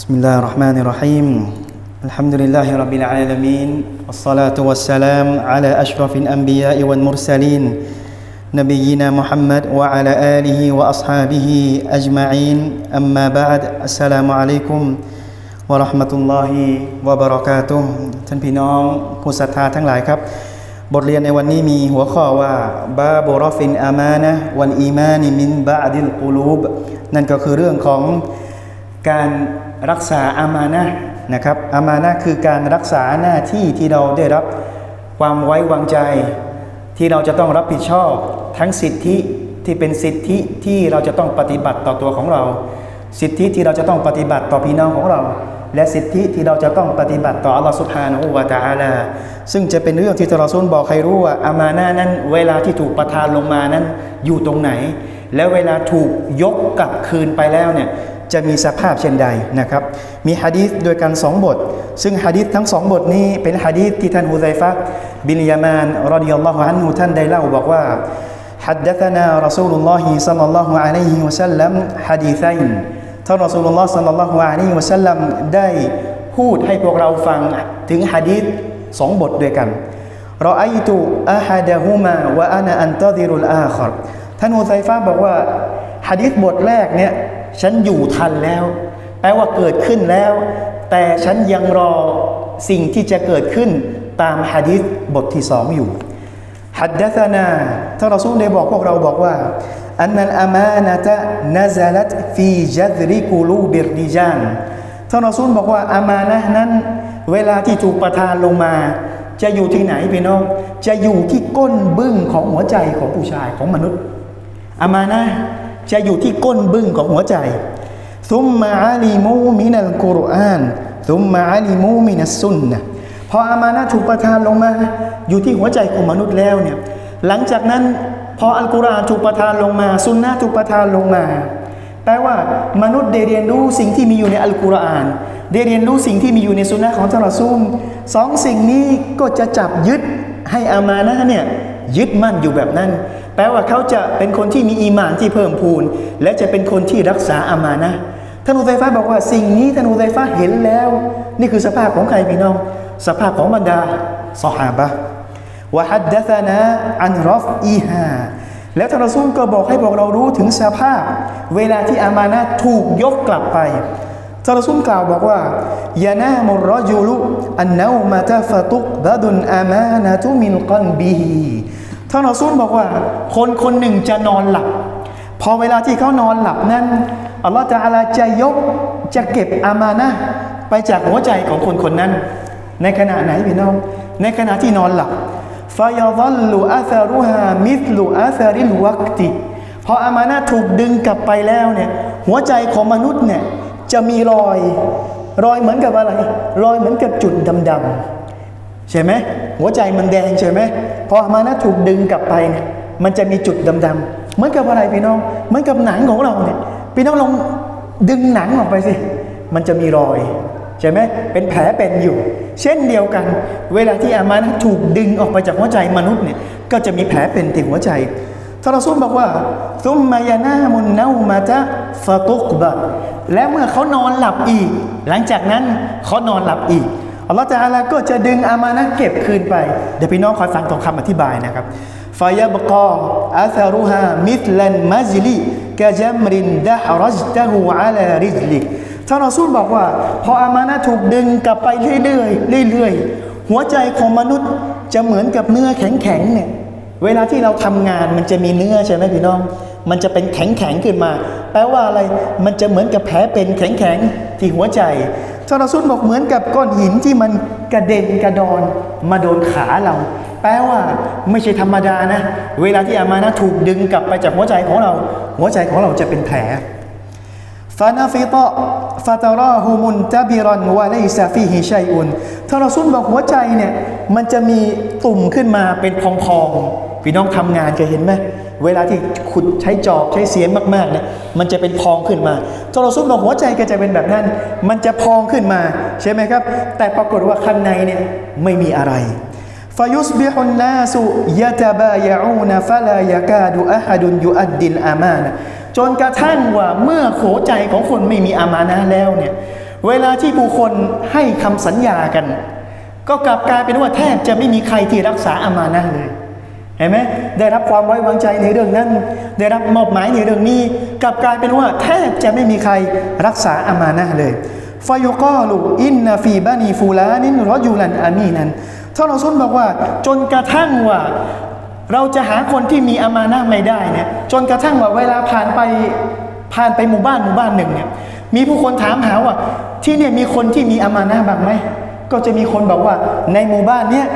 بسم الله الرحمن الرحيم الحمد لله رب العالمين والصلاة والسلام على أشرف الأنبياء والمرسلين نبينا محمد وعلى آله وأصحابه أجمعين أما بعد السلام عليكم ورحمة الله وبركاته ท่านพี่น้องผู้ศรัทธาทั้งหลายครับ บทเรียนในวันนี้มีหัวข้อว่าบาบุรอฟินอามานะวันอีมานิมินบาดิลกูลูบนั่นก็คือเรื่องของการ รักษาอามานะนะครับอามานะคือการรักษาหน้าที่ที่เราได้รับความไว้วางใจ ที่เราจะต้องรับผิดชอบทั้งสิทธิที่เป็นสิทธิที่เราจะต้องปฏิบัติต่อตัวของเรา สิทธิที่เราจะต้องปฏิบัติต่อพี่น้องของเรา และสิทธิที่เราจะต้องปฏิบัติต่ออัลลอฮฺสุบฮานะฮูวะตาลาซึ่งจะเป็นเรื่องที่ตรอซูลบอกให้รู้ว่าอามานะนั้น เวลาที่ถูกประทานลงมานั้นอยู่ตรงไหน แล้วเวลาถูกยกกลับคืนไปแล้วเนี่ย จะมีสภาพเช่นใดนะครับ มีฮะดีษโดยกันสองบท ซึ่งฮะดีษทั้งสองบทนี้เป็นฮะดีษที่ท่านฮุไซฟะห์บินยามานรอดิยัลลอฮุอันฮุท่านได้เล่าบอกว่า حدثنا رسول الله صلى الله عليه وسلم حديثين ท่านรอสูลุลลอฮ์สัลลัลลอฮุอะลัยฮิวะสัลลัมได้พูดให้พวกเราฟังถึงฮะดีษสองบทด้วยกันรอไอตุอะฮัดะฮุมาวะอานะอันตอซิรุลอาครท่านอุซัยฟาบอกว่าฮะดีษบทแรกเนี่ย ฉันอยู่ทันแล้ว แปลว่าเกิดขึ้นแล้ว แต่ฉันยังรอสิ่งที่จะเกิดขึ้นตามฮะดิษบทที่สองอยู่ฮัดดัษนาท่านราสู้ได้บอกพวกเราบอกว่าอันนัลอามานะตะนาซาลัตฟีจัดริกูลูบิรดิจานท่านรอซูลบอกว่าอามานะนั้น เวลาที่ถูกประทานลงมา จะอยู่ที่ไหนพี่น้อง จะอยู่ที่ก้นบึ้งของหัวใจของผู้ชายของมนุษย์อามานะ จะอยู่ที่ก้นบึ้งของหัวใจซุมมาอาลิมูมินัลกุรอานซุมมาอาลิมูมินัสซุนนะพออามานะถูกประทานลงมา อยู่ที่หัวใจของมนุษย์แล้วเนี่ยหลังจากนั้นพออัลกุรอานถูกประทานลงมา ซุนนะถูกประทานลงมาแปลว่ามนุษย์ได้เรียนรู้สิ่งที่มีอยู่ในอัลกุรอาน ได้เรียนรู้สิ่งที่มีอยู่ในซุนนะของท่านรอซูลสองสิ่งนี้ก็จะจับยึดให้อามานะเนี่ยยึดมั่นอยู่แบบนั้น แปลว่าเขาจะเป็นคนที่มีอีมานที่เพิ่มพูน และจะเป็นคนที่รักษาอามานะท่านอุซัยฟะห์บอกว่าสิ่งนี้ท่านอุซัยฟะห์เห็นแล้ว นี่คือสภาพของใครพี่น้อง สภาพของบรรดาสหาบะวะฮัดดะซานะอันรอฟอีฮาแล้วท่านรอซูลก็บอกให้พวกเรารู้ถึงสภาพ เวลาที่อามานะถูกยกกลับไปท่านรอซูลกล่าวบอกว่ายานามุรรจุลุอันนามาตาฟตุกบดุนอามานะตุมินกันบีฮี ท่านรอซูลบอกว่า คนคนหนึ่งจะนอนหลับ พอเวลาที่เขานอนหลับนั้นอัลลอฮฺจะอาลาจะยกจะเก็บอามานะไปจากหัวใจของคนคนนั้น ในขณะไหนพี่น้อง ในขณะที่นอนหลับฟายซัลลุอาซารุฮามิสลุอาซาริลวักติพออามานะถูกดึงกลับไปแล้วเนี่ยหัวใจของมนุษย์เนี่ยจะมีรอย รอยเหมือนกับอะไร รอยเหมือนกับจุดดำๆ ใช่ไหมหัวใจมันแดงใช่ไหมพออมานะถูกดึงกลับไปเนี่ยมันจะมีจุดดำๆเหมือนกับอะไรพี่น้องเหมือนกับหนังของเราเนี่ยพี่น้องลองดึงหนังออกไปสิ มันจะมีรอยใช่ไหมเป็นแผลเป็นอยู่ เช่นเดียวกัน เวลาที่อามานะถูกดึงออกไปจากหัวใจมนุษย์เนี่ยก็จะมีแผลเป็นที่หัวใจทารอซูลบอกว่าซุมมายานามุนนามาตะฟาตุกบะและเมื่อเขานอนหลับอีก หลังจากนั้นเขานอนหลับอีก อัลลอฮฺตะอาลาก็จะดึงอามานะเก็บคืนไป เดี๋ยวพี่น้องคอยฟังตรงคำอธิบายนะครับฟายบกออาซารุฮามิทลันมัจลิกะจัมรินดะฮรัจตะฮูอาลาริจลิกท่านรอซูลบอกว่า พออามานะถูกดึงกลับไปเรื่อยๆเรื่อยๆ หัวใจของมนุษย์จะเหมือนกับเนื้อแข็งๆเนี่ยเวลาที่เราทำงานมันจะมีเนื้อใช่ไหมพี่น้อง มันจะเป็นแข็งๆขึ้นมา แปลว่าอะไร มันจะเหมือนกับแผลเป็นแข็งๆที่หัวใจ ท่านรอซูลบอกเหมือนกับก้อนหินที่มันกระเด็นกระดอนมาโดนขาเรา แปลว่าไม่ใช่ธรรมดานะ เวลาที่อามานะถูกดึงกลับไปจากหัวใจของเรา หัวใจของเราจะเป็นแผลฟานาฟิตะฟาตาราฮูมุนตะบิรันวะไลซาฟีฮิชัยอุนทารซูลบอกหัวใจเนี่ยมันจะมีตุ่มขึ้นมาเป็นพองๆพี่น้องทำงานเคยเห็นไหม เวลาที่ขุดใช้จอบใช้เสียมมากๆเนี่ยมันจะเป็นพองขึ้นมาตอนเราซุ่มลงหัวใจก็จะเป็นแบบนั้น มันจะพองขึ้นมาใช่ไหมครับ แต่ปรากฏว่าข้างในเนี่ยไม่มีอะไรฟายุสบิฮุนนาสุยะตาบายาอูนฟะลายากาดูอะฮัดุนยูอัดดินอามานะจนกระทั่งว่าเมื่อหัวใจของคนไม่มีอามานะแล้วเนี่ยเวลาที่ผู้คนให้คำสัญญากัน ก็กลับกลายเป็นว่าแทบจะไม่มีใครที่รักษาอามานะเลย ห็นไหมได้รับความไว้วางใจในเรื่องนั้น ได้รับมอบหมายในเรื่องนี้กลับกลายเป็นว่าแทบจะไม่มีใครรักษาอามานะเลยฟายุกอลูอินนาฟีบานีฟูลานินรอยูลันอามีนันท่านรอซุลบอกว่า จนกระทั่งว่า เราจะหาคนที่มีอามานะไม่ได้เนี่ยจนกระทั่งว่าเวลาผ่านไปผ่านไปหมู่บ้านหมู่บ้านหนึ่งเนี่ยมีผู้คนถามหาว่า ที่เนี่ยมีคนที่มีอามานะบ้างไหมก็จะมีคนบอกว่าในหมู่บ้านเนี่ย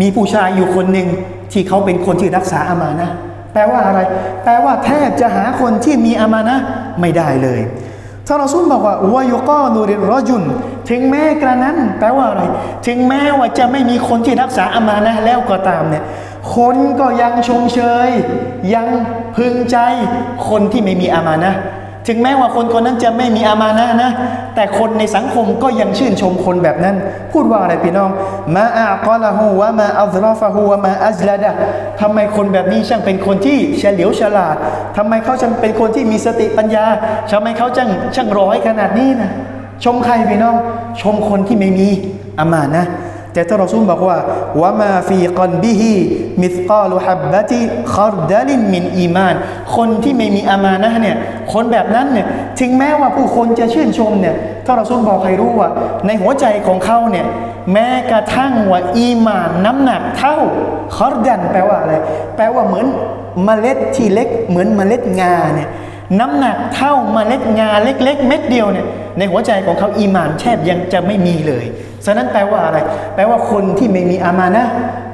มีผู้ชายอยู่คนหนึ่ง ที่เขาเป็นคนที่รักษาอามานะแปลว่าอะไร แปลว่าแทบจะหาคนที่มีอามานะไม่ได้เลยท่านรอซูลบอกว่าวายุกอนูริรอจุนถึงแม้กระนั้น แปลว่าอะไร ถึงแม้ว่าจะไม่มีคนที่รักษาอามานะแล้วก็ตามเนี่ยคนก็ยังชมเชย ยังพึงใจคนที่ไม่มีอามานะ ถึงแม้ว่าคนคนนั้นจะไม่มีอามานะนะ แต่คนในสังคมก็ยังชื่นชมคนแบบนั้น พูดว่าอะไรพี่น้อง มาอากอละฮูวะมาอัลรอฟะฮูวะมาอัจลาดะทำไมคนแบบนี้ช่างเป็นคนที่เฉลียวฉลาดทำไมเขาช่างเป็นคนที่มีสติปัญญาทำไมเขาช่างช่างร้อยขนาดนี้นะชมใครพี่น้อง ชมคนที่ไม่มีอามานะ แต่ท่านรอซูลบอกว่าวะมาฟีกันบิฮิมิสกาลุฮับบะติคาร์ดัลินมินอีมาน คนที่ไม่มีอามานะเนี่ยคนแบบนั้นเนี่ยถึงแม้ว่าผู้คนจะชื่นชมเนี่ยท่านรอซูลบอกให้รู้ว่า ในหัวใจของเขาเนี่ยแม้กระทั่งว่าอีมานน้ำหนักเท่าคาร์ดันแปลว่าอะไร แปลว่าเหมือนเมล็ดที่เล็กเหมือนเมล็ดงาเนี่ย น้ำหนักเท่าเมล็ดงาเล็ก ๆ เม็ดเดียวเนี่ยในหัวใจของเขาอีมานแทบยังจะไม่มีเลยฉะนั้นแปลว่าอะไร แปลว่าคนที่ไม่มีอามานะ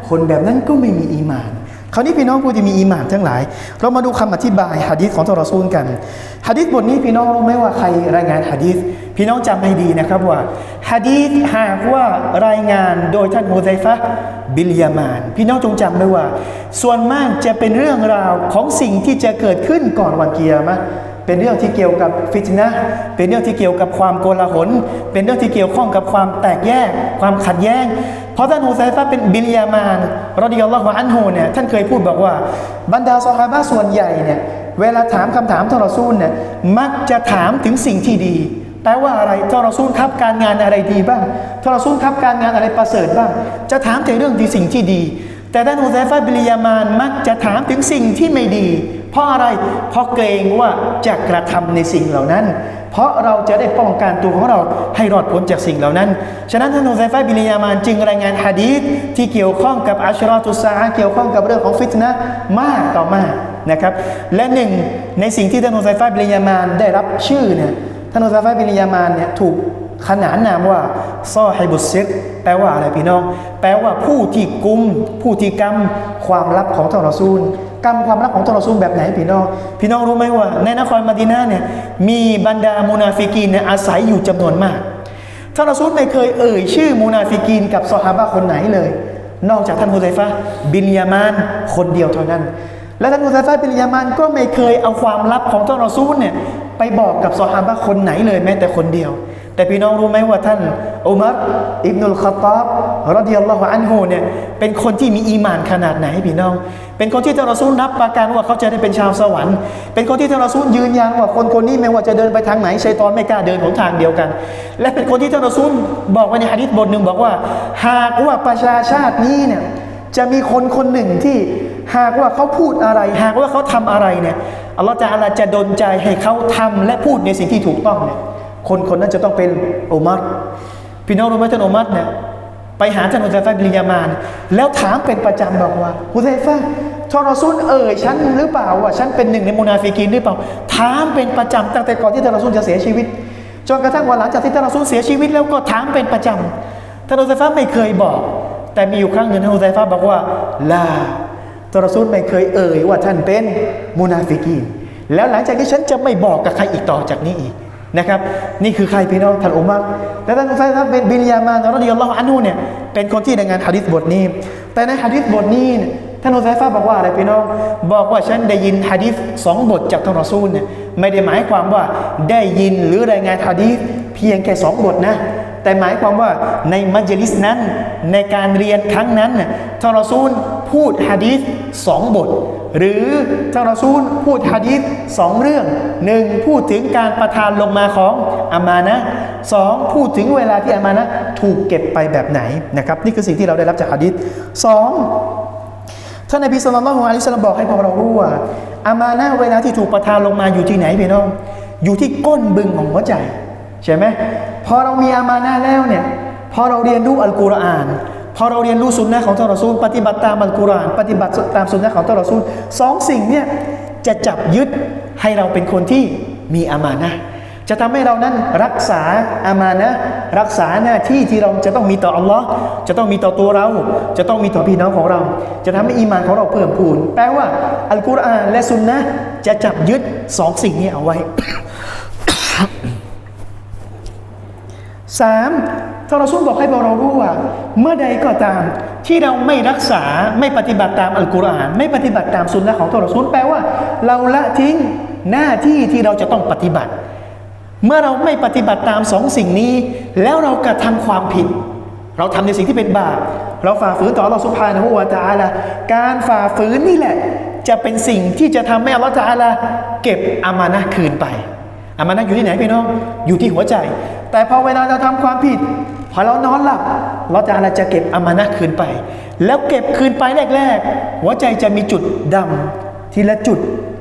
คนแบบนั้นก็ไม่มีอีมาน คราวนี้พี่น้องผู้ที่มีอีหมานทั้งหลาย เรามาดูคำอธิบายฮะดีษของท่านรอซูลกันฮะดีษบทนี้พี่น้องรู้ไหมว่าใครรายงานฮะดีษพี่น้องจำให้ดีนะครับว่าฮะดีษหากว่ารายงานโดยท่านฮูไซฟะบิลยามาน พี่น้องจงจำไว้ว่า ส่วนมากจะเป็นเรื่องราวของสิ่งที่จะเกิดขึ้นก่อนวันเกียร์มะ เป็นเรื่องที่เกี่ยวกับฟิตนะเป็นเรื่องที่เกี่ยวกับความโกลาหล เป็นเรื่องที่เกี่ยวข้องกับความแตกแยก ความขัดแย้ง เพราะท่านฮูไซฟะห์เป็นบิลยามานรอดิยัลลอฮุอันฮูเนี่ยท่านเคยพูดบอกว่า บรรดาซอฮาบะส่วนใหญ่เนี่ยเวลาถามคำถามท่านรอซูลเนี่ยมักจะถามถึงสิ่งที่ดีแปลว่าอะไรท่านรอซูลครับการงานอะไรดีบ้างท่านรอซูลครับการงานอะไรประเสริฐบ้าง จะถามแต่เรื่องที่สิ่งที่ดี แต่ท่านฮูไซฟะห์บิลยามานมักจะถามถึงสิ่งที่ไม่ดี เพราะอะไร เพราะเกรงว่าจะกระทำในสิ่งเหล่านั้น เพราะเราจะได้ป้องกันตัวของเราให้รอดพ้นจากสิ่งเหล่านั้น ฉะนั้นท่านอุซัยฟะห์บินยามานจึงรายงานฮะดีษที่เกี่ยวข้องกับอัชรอตุสาเกี่ยวข้องกับเรื่องของฟิตนะมากต่อมากนะครับ และหนึ่งในสิ่งที่ท่านอุซัยฟะห์บินยามานได้รับชื่อเนี่ยท่านอุซัยฟะห์บินยามานเนี่ยถูก ขนานนามว่าซอไฮบุสซิรแปลว่าอะไรพี่น้อง แปลว่าผู้ที่กุม ผู้ที่กำความลับของท่านรอซูลกำความลับของท่านรอซูลแบบไหนพี่น้อง พี่น้องรู้ไหมว่า ในนครมาดินาเนี่ยมีบรรดามุนาฟิกีนเนี่ยอาศัยอยู่จำนวนมากท่านรอซูลไม่เคยเอ่ยชื่อมุนาฟิกีนกับซอฮาบะคนไหนเลย นอกจากท่านฮุไซฟะบินยามานคนเดียวเท่านั้น และท่านฮุไซฟะบินยามานก็ไม่เคยเอาความลับของท่านรอซูลเนี่ยไปบอกกับซอฮาบะคนไหนเลยแม้แต่คนเดียว แต่พี่น้องรู้ไหมว่าท่านอุมัรอิบนุลคอตอบรดิยัลลอฮุอันฮูเนี่ยเป็นคนที่มีอีมานขนาดไหนพี่น้อง เป็นคนที่ท่านรอซูลรับประกันว่าเขาจะได้เป็นชาวสวรรค์ เป็นคนที่ท่านรอซูลยืนยันว่าคนคนนี้ไม่ว่าจะเดินไปทางไหนชัยตอนไม่กล้าเดินหนทางเดียวกัน และเป็นคนที่ท่านรอซูลบอกไว้ในหะดีษบทหนึ่งบอกว่า หากว่าประชาชาตินี้เนี่ยจะมีคนคนหนึ่งที่หากว่าเขาพูดอะไร หากว่าเขาทำอะไรเนี่ยอัลลอฮฺจะอาลาจะดลใจให้เขาทำและพูดในสิ่งที่ถูกต้องเนี่ย คนคนนั้นจะต้องเป็นอุมัรพี่น้องรู้ไหมท่านอุมัรเนี่ยไปหาท่านอุซัยฟะห์บินยามาน แล้วถามเป็นประจำบอกว่าอุซัยฟะห์ทอรซูลเอ่ยฉันหรือเปล่าว่าฉันเป็นหนึ่งในมุนาฟิกีนหรือเปล่า ถามเป็นประจำตั้งแต่ก่อนที่ท่านรอซูลจะเสียชีวิตจนกระทั่งวันหลังจากที่ท่านรอซูลเสียชีวิตแล้วก็ถามเป็นประจำท่านอุซัยฟะห์ไม่เคยบอก แต่มีอยู่ครั้งหนึ่งท่านอุซัยฟะห์บอกว่าลาท่านรอซูลไม่เคยเอ่ยว่าท่านเป็นมุนาฟิกีนแล้วหลังจากนี้ฉันจะไม่บอกกับใครอีกต่อจากนี้อีก นะครับนี่คือใครพี่น้องท่านอุมัรและท่านอุซัยฟะห์เป็นบินยามานรดิยัลลอฮุอันฮูเนี่ยเป็นคนที่รายงานหะดีษบทนี้ แต่ในหะดีษบทนี้ท่านอุซัยฟะห์บอกว่าอะไรพี่น้อง บอกว่าฉันได้ยินหะดีษสองบทจากท่านรอซูลเนี่ยไม่ได้หมายความว่าได้ยินหรือรายงานหะดีษเพียงแค่สองบทนะแต่หมายความว่าในมัจลิสนั้นในการเรียนครั้งนั้นน่ะท่านรอซูลพูดฮะดีษสองบท หรือท่านรอซูลพูดฮะดีษสองเรื่องหนึ่งพูดถึงการประทานลงมาของอามานะสองพูดถึงเวลาที่อามานะถูกเก็บไปแบบไหนนะครับนี่คือสิ่งที่เราได้รับจากฮะดิษสองท่านนบีสุลต่านละฮ์อะลัยฮิสลามบอกให้พวกเรารู้ว่าอามานะเวลาที่ถูกประทานลงมาอยู่ที่ไหนพี่น้อง อยู่ที่ก้นบึงของหัวใจใช่ไหมพอเรามีอามานะแล้วเนี่ยพอเราเรียนรู้อัลกุรอาน พอเราเรียนรู้สุนนะของท่านรอซูลปฏิบัติตามอัลกุรอาน ปฏิบัติตามสุนนะของท่านรอซูลสองสิ่งเนี่ยจะจับยึดให้เราเป็นคนที่มีอามานะจะทำให้เรานั้นรักษาอามานะรักษาหน้าที่ที่เราจะต้องมีต่ออัลลอฮ์จะต้องมีต่อตัวเรา จะต้องมีต่อพี่น้องของเรา จะทำให้อีมานของเราเพิ่มพูน แปลว่าอัลกุรอานและสุนนะจะจับยึดสองสิ่งนี้เอาไว้สาม ท่านรอซูลบอกให้พวกเรารู้ว่า เมื่อใดก็ตามที่เราไม่รักษาไม่ปฏิบัติตามอัลกุรอาน ไม่ปฏิบัติตามสุนนะของท่านรอซูลแปลว่า เราละทิ้งหน้าที่ที่เราจะต้องปฏิบัติ เมื่อเราไม่ปฏิบัติตามสองสิ่งนี้ แล้วเรากระทำความผิด เราทำในสิ่งที่เป็นบาปเราฝ่าฝืนต่ออัลลอฮฺสุบฮานะฮูวะตะอาลาการฝ่าฝืนนี่แหละ จะเป็นสิ่งที่จะทำให้อัลลอฮฺตะอาลาเก็บอามานะคืนไปอามานะอยู่ที่ไหนพี่น้องอยู่ที่หัวใจ แต่พอเวลาเราทำความผิด พอเรานอนหลับเราจะอะไรจะเก็บอามานะคืนไป แล้วเก็บคืนไปแรกๆ หัวใจจะมีจุดดำทีละจุด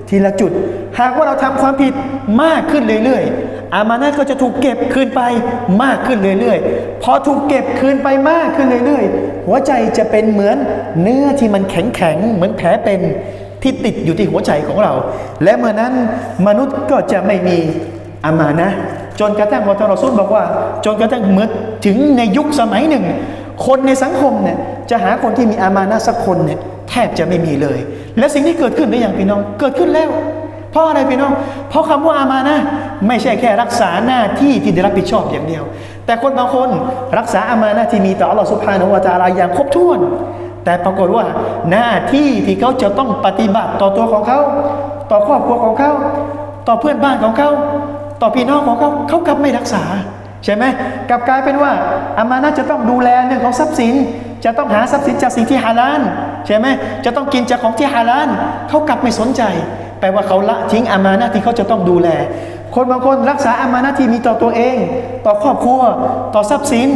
ทีละจุด หากว่าเราทำความผิดมากขึ้นเรื่อยๆ อามานะก็จะถูกเก็บคืนไปมากขึ้นเรื่อยๆ พอถูกเก็บคืนไปมากขึ้นเรื่อยๆ หัวใจจะเป็นเหมือนเนื้อที่มันแข็งๆ เหมือนแผลเป็นที่ติดอยู่ที่หัวใจของเรา และเมื่อนั้นมนุษย์ก็จะไม่มีอามานะ จนกระทั่งวะทารอซุลบอกว่า จนกระทั่งเมื่อถึงในยุคสมัยหนึ่ง คนในสังคมเนี่ยจะหาคนที่มีอามานะห์สักคนเนี่ยแทบจะไม่มีเลย และสิ่งที่เกิดขึ้นได้อย่างพี่น้องเกิดขึ้นแล้ว เพราะอะไรพี่น้อง เพราะคำว่าอามานะห์ไม่ใช่แค่รักษาหน้าที่ที่ได้รับผิดชอบอย่างเดียว แต่คนบางคนรักษาอามานะห์ที่มีต่ออัลลอฮฺสุบฮานวะตะอาลาอย่างครบถ้วน แต่ปรากฏว่าหน้าที่ที่เขาจะต้องปฏิบัติต่อตัวของเขา ต่อครอบครัวของเขา ต่อเพื่อนบ้านของเขา ต่อพี่น้องของเขาเขากลับไม่รักษา ใช่ไหมกลับกลายเป็นว่าอามานะห์จะต้องดูแลเรื่องของทรัพย์สิน จะต้องหาทรัพย์สินจากสิ่งที่ฮาลาลใช่ไหมจะต้องกินจากของที่ฮาลาลเขากลับไม่สนใจ แปลว่าเขาละทิ้งอามานะห์ที่เขาจะต้องดูแล คนบางคนรักษาอามานะห์ที่มีต่อตัวเอง ต่อครอบครัว ต่อทรัพย์สิน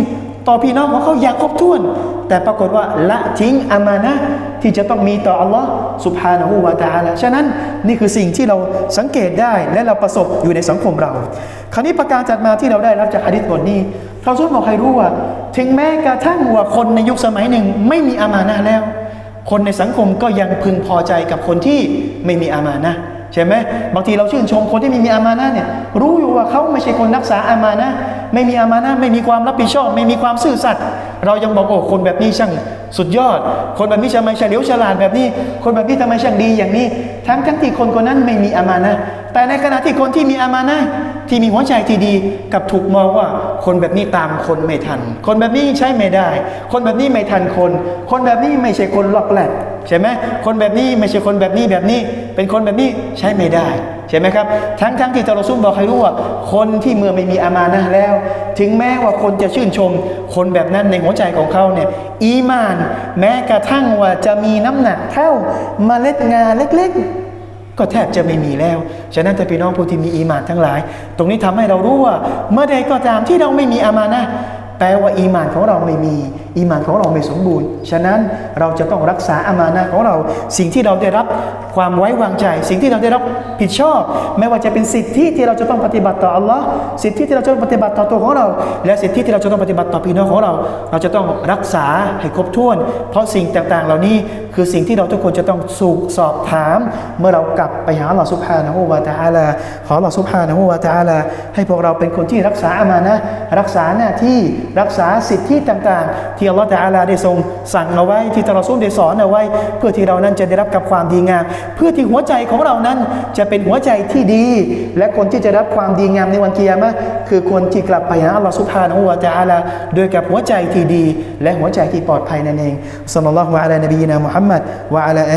ต่อพี่น้องของเขาอย่างครบถ้วน แต่ปรากฏว่าละทิ้งอามานะที่จะต้องมีต่ออัลลอฮ์สุบฮานะฮูวาตาลาฉะนั้นนี่คือสิ่งที่เราสังเกตได้และเราประสบอยู่ในสังคมเรา คราวนี้ประการจัดมาที่เราได้รับจากฮะดิษบทนี้เราสุดบอกให้รู้ว่า ถึงแม้กระทั่งว่าคนในยุคสมัยหนึ่งไม่มีอามานะแล้ว คนในสังคมก็ยังพึงพอใจกับคนที่ไม่มีอามานะ ใช่ไหมบางทีเราชื่นชมคนที่ไม่มีอามานะเนี่ยรู้อยู่ว่าเขาไม่ใช่คนรักษาอามานะไม่มีอามานะไม่มีความรับผิดชอบ ไม่มีความซื่อสัตย์เรายังบอกโอ้คนแบบนี้ช่างสุดยอด คนแบบนี้ทำไมเฉลียวฉลาดแบบนี้ คนแบบนี้ทำไมช่างดีอย่างนี้ ทั้งทั้งที่คนคนนั้นไม่มีอามานะแต่ในขณะที่คนที่มีอามานะที่มีหัวใจที่ดีกับถูกมองว่า คนแบบนี้ตามคนไม่ทัน คนแบบนี้ใช้ไม่ได้ คนแบบนี้ไม่ทันคน คนแบบนี้ไม่ใช่คนล็อกแหลกใช่ไหมคนแบบนี้ไม่ใช่คนแบบนี้แบบนี้ เป็นคนแบบนี้ใช้ไม่ได้ใช่ไหมครับ ทั้งทั้งที่ตะรซุลบอกให้รู้ว่า คนที่เมื่อไม่มีอามานะแล้ว ถึงแม้ว่าคนจะชื่นชม คนแบบนั้นในหัวใจของเขาเนี่ยอีมาน แม้กระทั่งว่าจะมีน้ำหนักเท่าเมล็ดงาเล็กๆ ก็แทบจะไม่มีแล้ว ฉะนั้นแต่พี่น้องผู้ที่มีอีหมานทั้งหลาย ตรงนี้ทำให้เรารู้ว่า เมื่อใดก็ตามที่เราไม่มีอามานะแปลว่าอีหมานของเราไม่มี อีหมานของเราไม่สมบูรณ์ ฉะนั้นเราจะต้องรักษาอามานะของเรา สิ่งที่เราได้รับความไว้วางใจ สิ่งที่เราได้รับผิดชอบ ไม่ว่าจะเป็นสิทธิที่เราจะต้องปฏิบัติต่ออัลลอฮ์สิทธิที่เราจะต้องปฏิบัติต่อตัวของเรา และสิทธิที่เราจะต้องปฏิบัติต่อพี่น้องของเรา เราจะต้องรักษาให้ครบถ้วน เพราะสิ่งต่างๆ เหล่านี้ คือสิ่งที่เราทุกคนจะต้องสูกสอบถาม เมื่อเรากลับไปหาอัลอฮ์ซุบฮานะฮูวะตะอาลาขออัลอฮ์ซุบฮานะฮูวะตะอาลาให้พวกเราเป็นคนที่รักษาอามานะรักษาหน้าที่รักษาสิทธิต่างๆ ที่อัลลอฮ์ตะอาลาได้ทรงสั่งเอาไว้ที่ตะรอซูลได้สอนเอาไว้ เพื่อที่เรานั้นจะได้รับกับความดีงาม เพื่อที่หัวใจของเรานั้นจะเป็นหัวใจที่ดี และคนที่จะรับความดีงามในวันเกิยามะคือคนที่กลับไปหาอัลลอฮ์ซุบฮานะฮูวะตะอาลาโดยกับหัวใจที่ดี และหัวใจที่ปลอดภัยนั่นเองสลลัลลอฮุอะลัยนบีนะมุฮัมมัดวะอ